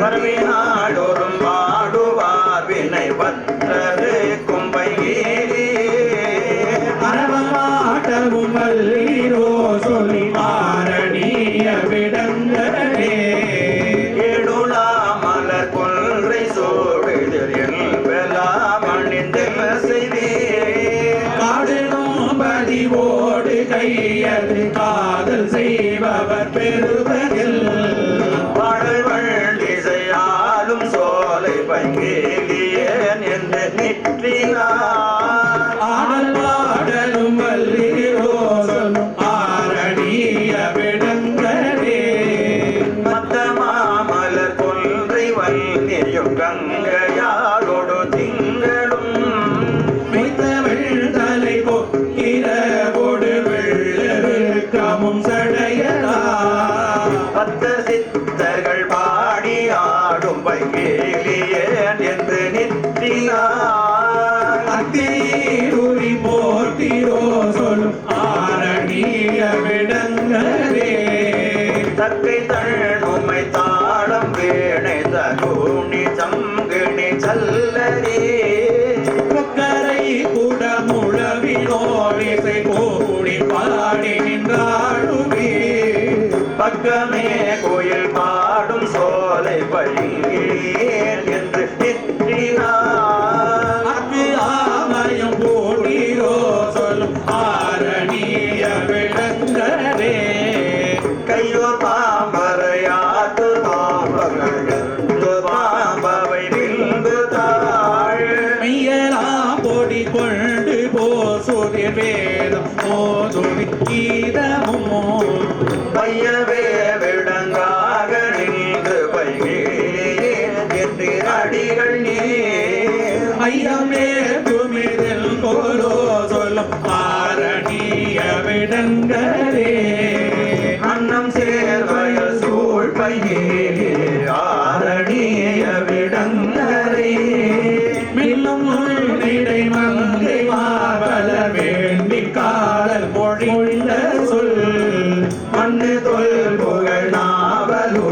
ভরবে না பிறந்தரே கையோ பாம்பா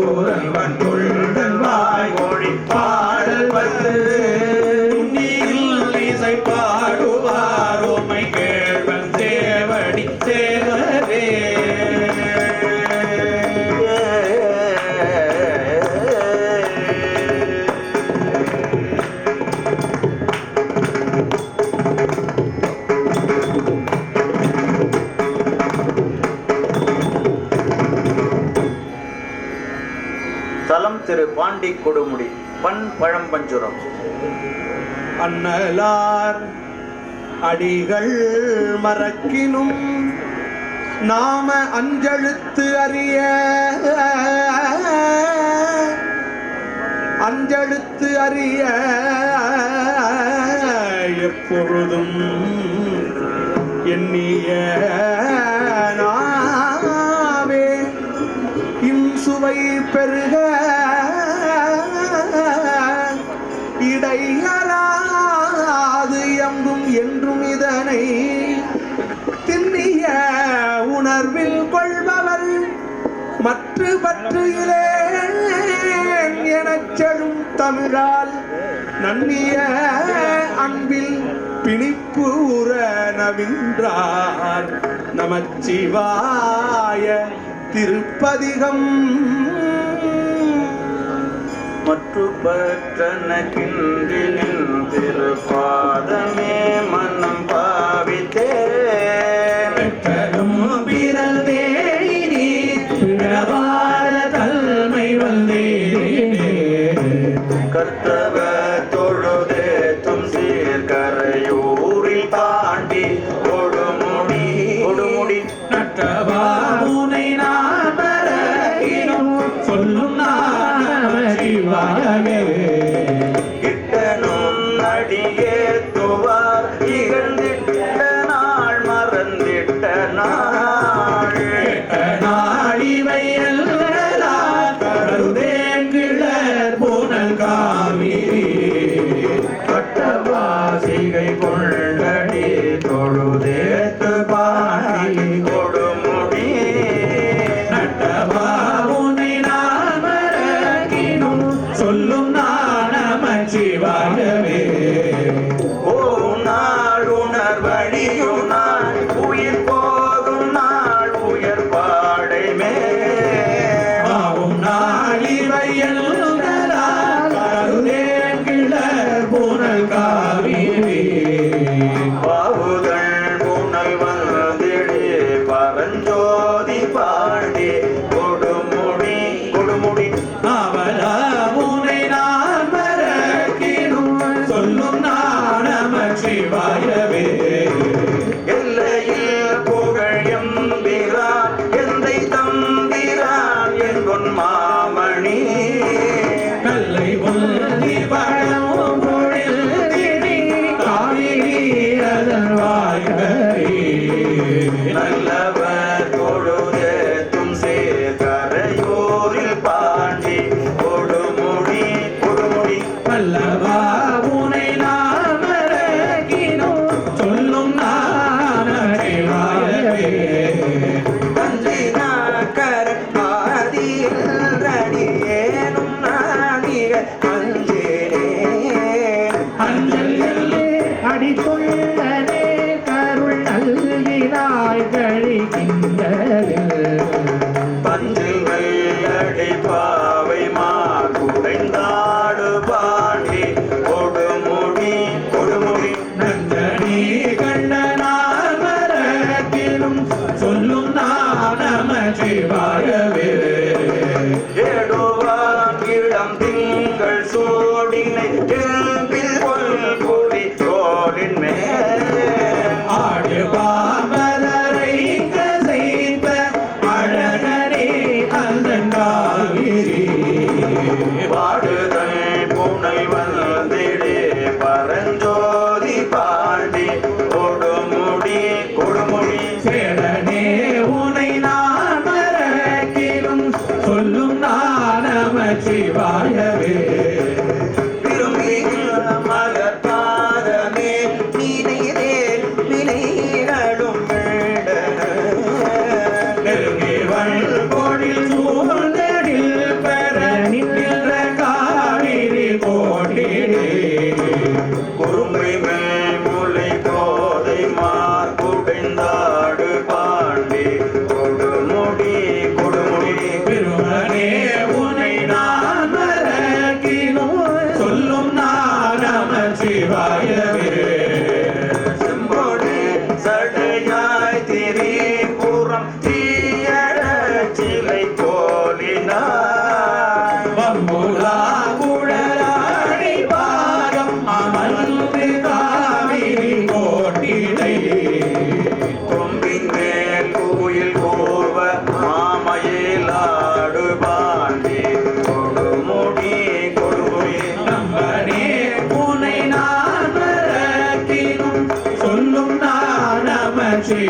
தூரவன் கொள்தன் வாய் மொழி பாடல் பத்து. இசை பாடுவாரோமை கேள் வாண்டி கொடுமுடி. பண் பழம்பஞ்சுரம். அண்ணலார் அடிகள் மறக்கினும் நாம அஞ்செழுத்து அறிய அஞ்செழுத்து அறிய எப்பொழுதும் எண்ணிய இனிய அன்பில் பிணிப்பு உறனவின்றார். நமச்சிவாய திருப்பதிகம். மற்றுபற்றனகின்றினின் திருப்பாதமே மனம் பாவித்தே.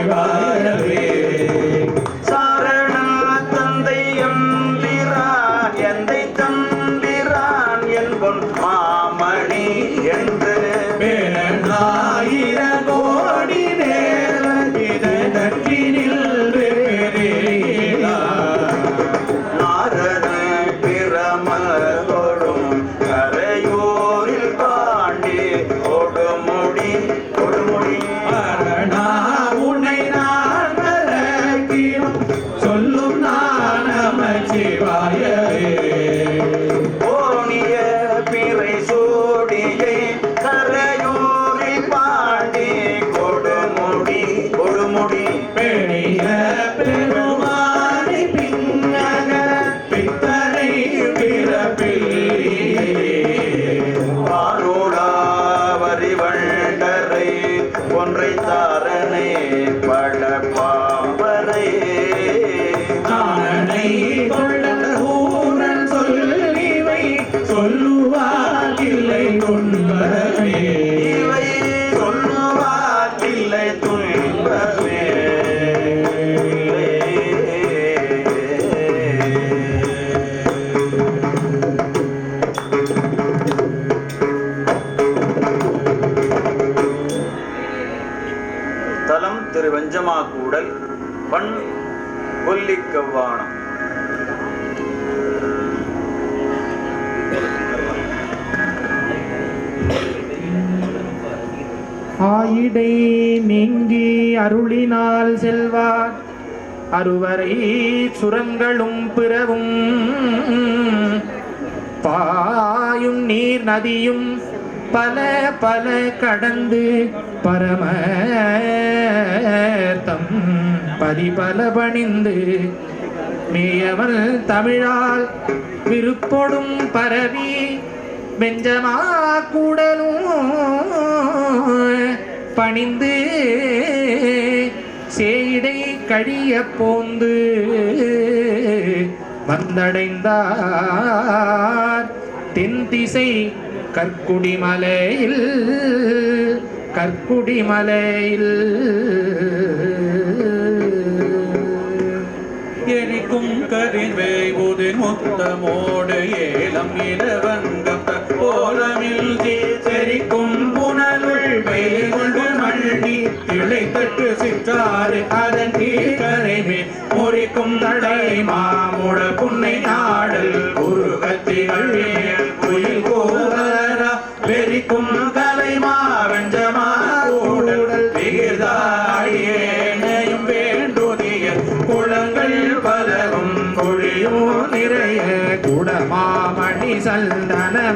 Bye. கொல்லி கவ்வானம் ஆயிடை நீங்கி அருளினால் செல்வார். அருவரை சுரங்களும் பிறவும் பாயும் நீர் நதியும் பல பல கடந்து பரமர்த்தம் பதிபல பணிந்து மேயவர் தமிழால் விருப்பொடும் பரவி வெஞ்சமா கூடலும் பணிந்து சேயிடை கழிய போந்து வந்தடைந்தார். தென் திசை கற்குடிமலையில் கற்குடிமலையில் எரிக்கும் கரிவை உதிர் முத்தமோடு ஏலம் இளவங்கம் போலமில் செரிக்கும் புனலுள் வெயிலுண்டு மண்ணி இழைத்தட்டு சிற்றாறு அதன் கீழ்கரைமே முறிக்கும் தடை மாமுட புன்னை நாடல் குருகத்திகள் குயில் கோரா வெறிக்கும் கலைமா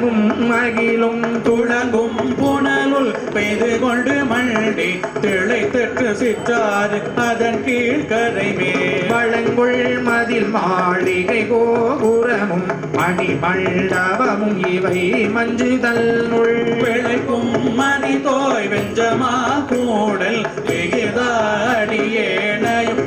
சந்தனமும் மகிழும் துழங்கும் புனலுள் பெய்து கொண்டு மண்டி திளைத்தற்று சிற்றாறு அதன் கீழ் கரைமே வளங்குள் மதில் மாளிகை கோபுரமும் மணி மண்டபமும் இவை மஞ்சுதல் நுள் விளைக்கும் மணி தோய் வெஞ்சமா கூடல் எகிதாடியேனையும்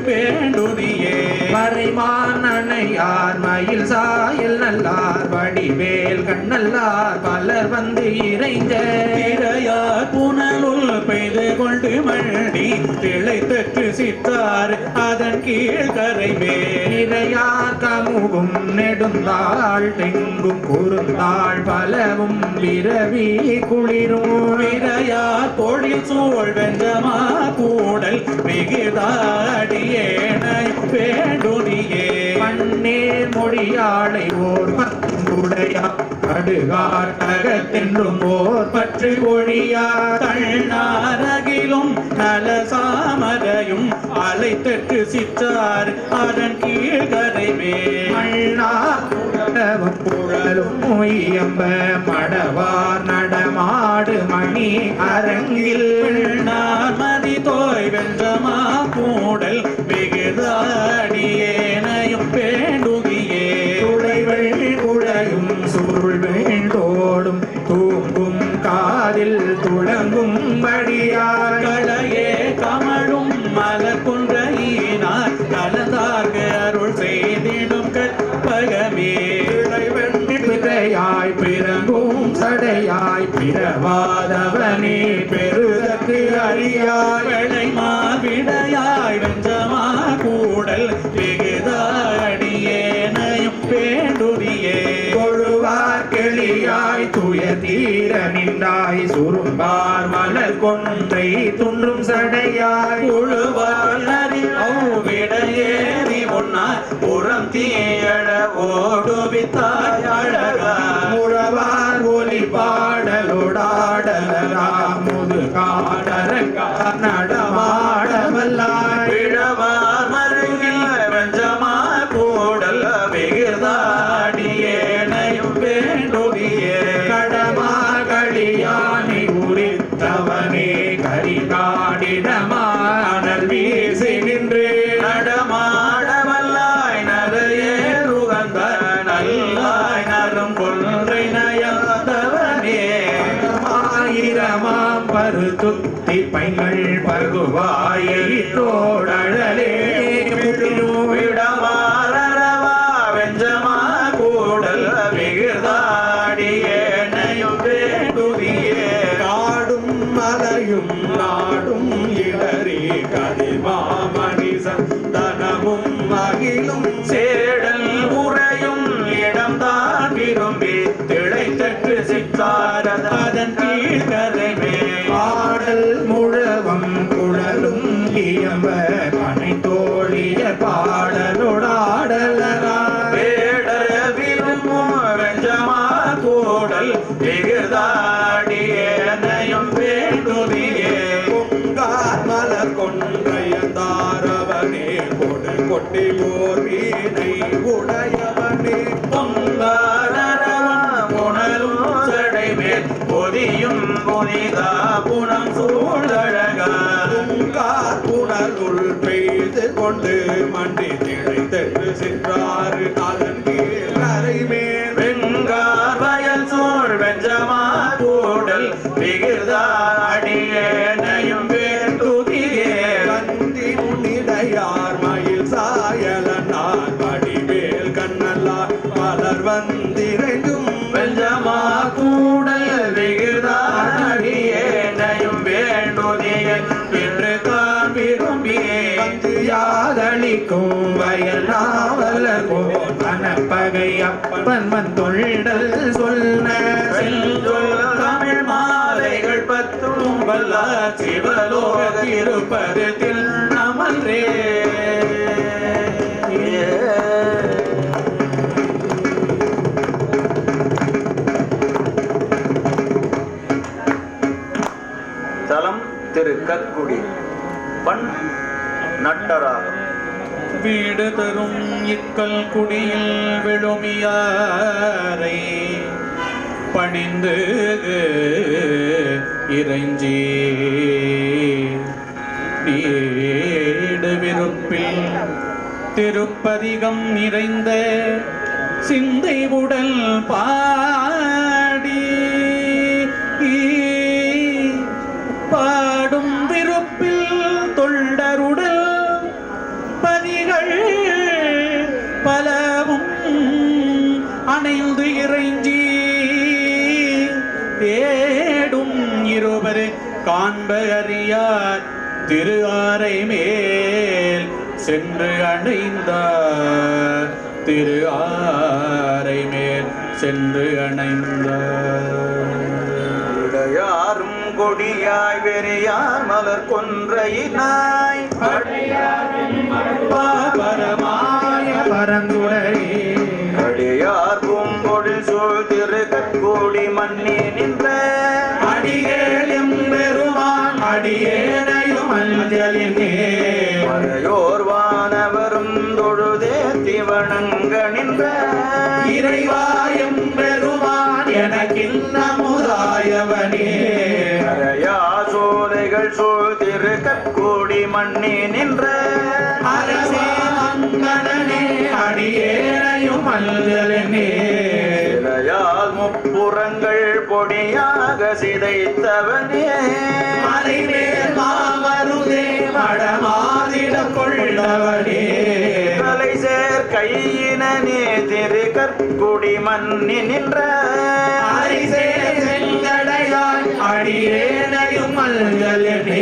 வெகுதாடியேனையும் வேண்டுதியே மறைமானையார் மயில் சாயல் நல்லார் வடிவேல் கண்ணல்லார் பலர் வந்து இறைஞ்ச திரையார் புனலுள் பெய்து கொண்டு மண்டி திளைத்தற்று சிற்றாறு அதன் கீழ் கரைமே நிறையார் கமுகும் நெடுந்தாள் தெங்கும் குறுந்தாள் பலவும் விரவி குளிரும். விரையார் பொழில் சூழ் வெஞ்சமா கூடல் வேண்டுதியே மண்ணேர் மொழியாளை ஓர் பத்துடையா கடுகார் தகத்தென்றும் ஓர் பற்றி ஒழியா. தள்ளாரகிலும் நல சாமரையும் அலைத்தற்று சிற்றார். அதன் கீழ்கரை கரைமே புழலும் மொய்யம்ப மடவார் நடமாடு மணி அரங்கில். நார்மதி தோய் வெஞ்சமா கூடல் மிகுதாடியேனையும் காதில் துளங்கும் படியார் களையே கமழும் மலக்குன்றையினார் கலந்தாக அருள் செய்திடும் கற்பகமே. பிறையாய் பிறங்கும் சடையாய் பிறவாதவனே பெருதற்கு அறியாய் தீர சுரும்பார் மலர் கொன்றை துன்றும் சடையாய் உழுவாரி விடையேறி உன்னார் புறம் தீயட ஓடுவித்தாய் அழகா முழவார் ஒலி பாடலோடாடலராம் முது காடரங்கா நடமாடவல்லாய். ಶರಣವನೇ இயம்ப பனை தோழிய பாடலோடாடலரா. கொண்டு மண்டி திளைத்தென்று சென்றாறு அதன் கீழ் அறைமேல் வெங்கார் வயல் சோழ் வெஞ்சமா கூடல் மிகுதார் அடியேனையும் வேண்டுதியே கந்தி முன்னிடையார் மயில் சாயலனார் வடிவேல் கண்ணல்லார் மலர் வந்து யாதளிக்கும் வயலாவல நாவலகோ மனப்பகை அப்பன் வன் சொன்ன தமிழ் மாலைகள் பத்தும் வல்லா சிவலோக திருப்பதத்தில் நமன்றே தலம் திரு கற்குடி. பண் நட்டராகும். வீடு தரும் இக்கல் குடியில் விழுமியாரை பணிந்து இறைஞ்சி. வீடு விருப்பில் திருப்பதிகம் நிறைந்த சிந்தை உடல் பா அறியார் திரு ஆரை மேல் சென்று அணைந்தார். திரு ஆரை மேல் சென்று அணைந்தார். இடையாரும் கொடியாய் வெறியார் மலர் கொன்றையினார். அஞ்சலினே இளையால் முப்புறங்கள் பொடியாக சிதைத்தவனே. மலைமேல் மாமருதே மடமாதிடம் கொள்ளவனே தலை சேர் கையினே திரு கற்குடி மண்ணி நின்ற அடியேனையும் அஞ்சலினே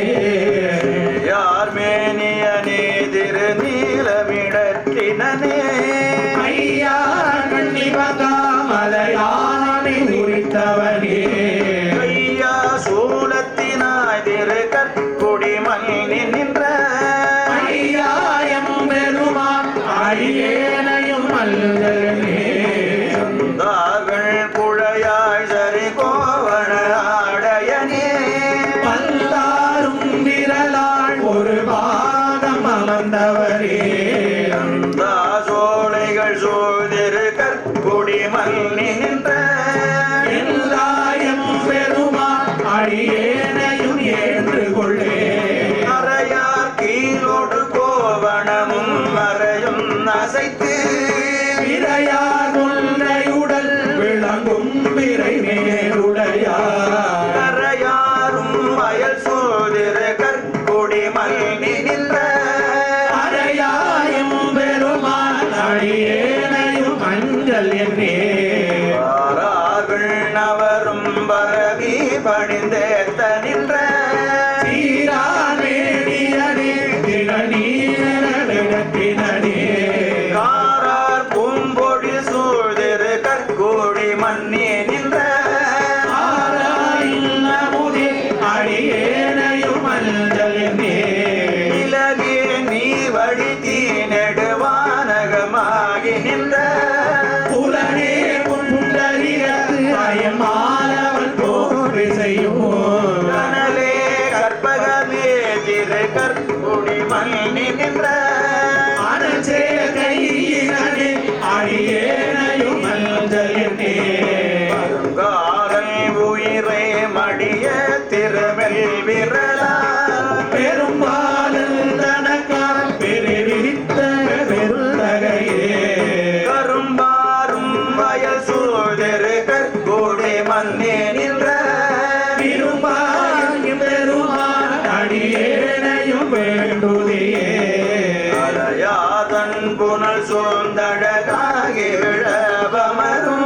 புனல் சோர்ந்தடகாகி விழவமரும்.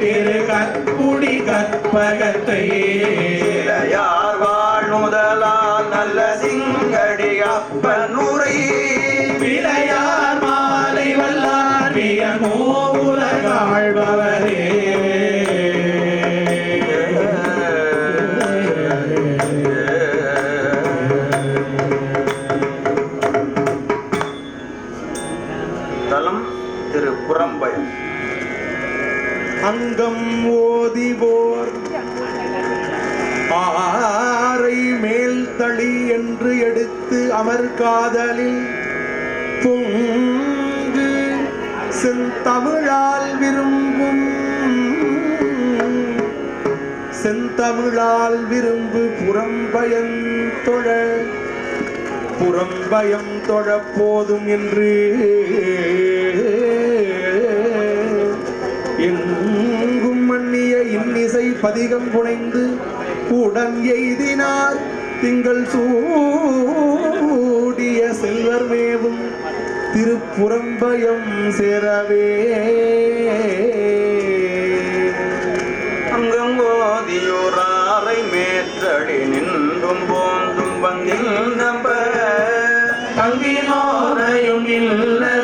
திரு கற்புடி கற்பகத்தை யார் வாழ் முதலா நல்ல சிங்கடி அப்பன் உரை விளையார் மாலை வல்லார் வியமோ உலகாழ்பவரே. ரூபாய் அங்கம் ஓதிவோர். ஆரை மேல் தளி என்று எடுத்து அமர் காதலில் பொங்கு செந்தமிழால் விரும்பும். செந்தமிழால் விரும்பு புறம்பயன் தொழ. புறம்பயம் தொழ என்று எங்கும் மன்னிய இன்னிசை பதிகம் புனைந்து உடன் எய்தினார். திங்கள் சூடிய செல்வர் மேவும் திருப்புறம்பயம் சேரவே. அங்கம் ஓதியூராரை மேற்றடி நின்றும் போன்றும் வந்தில் நம்ப. தங்கினோரையும் இல்லை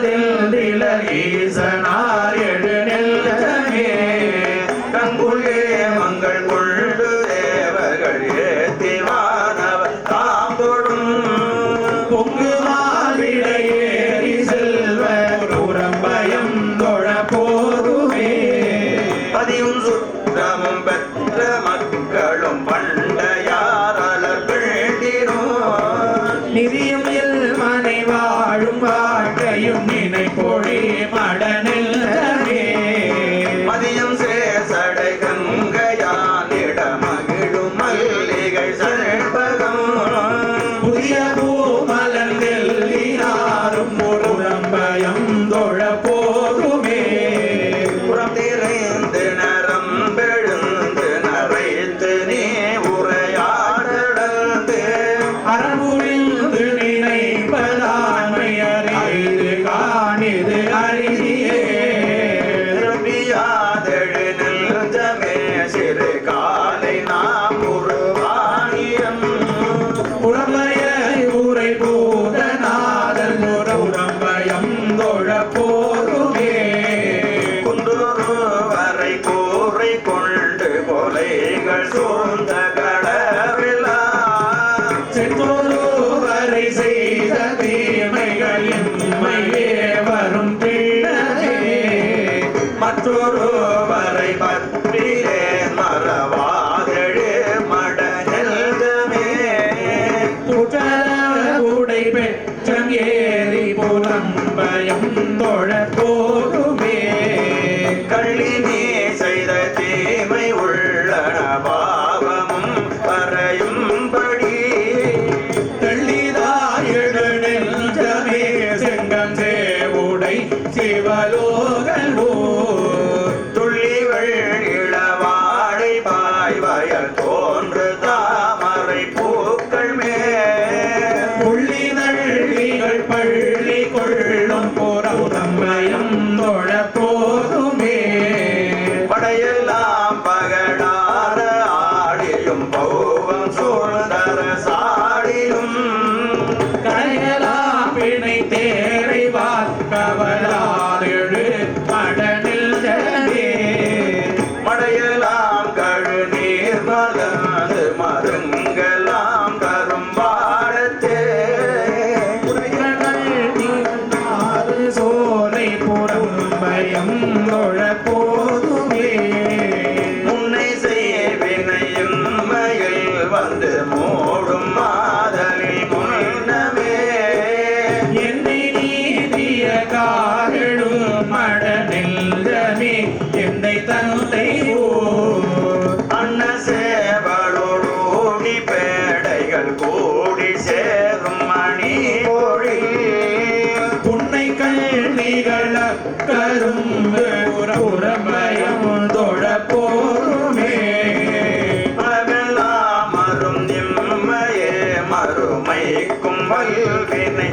கருமை கும்பல் வினை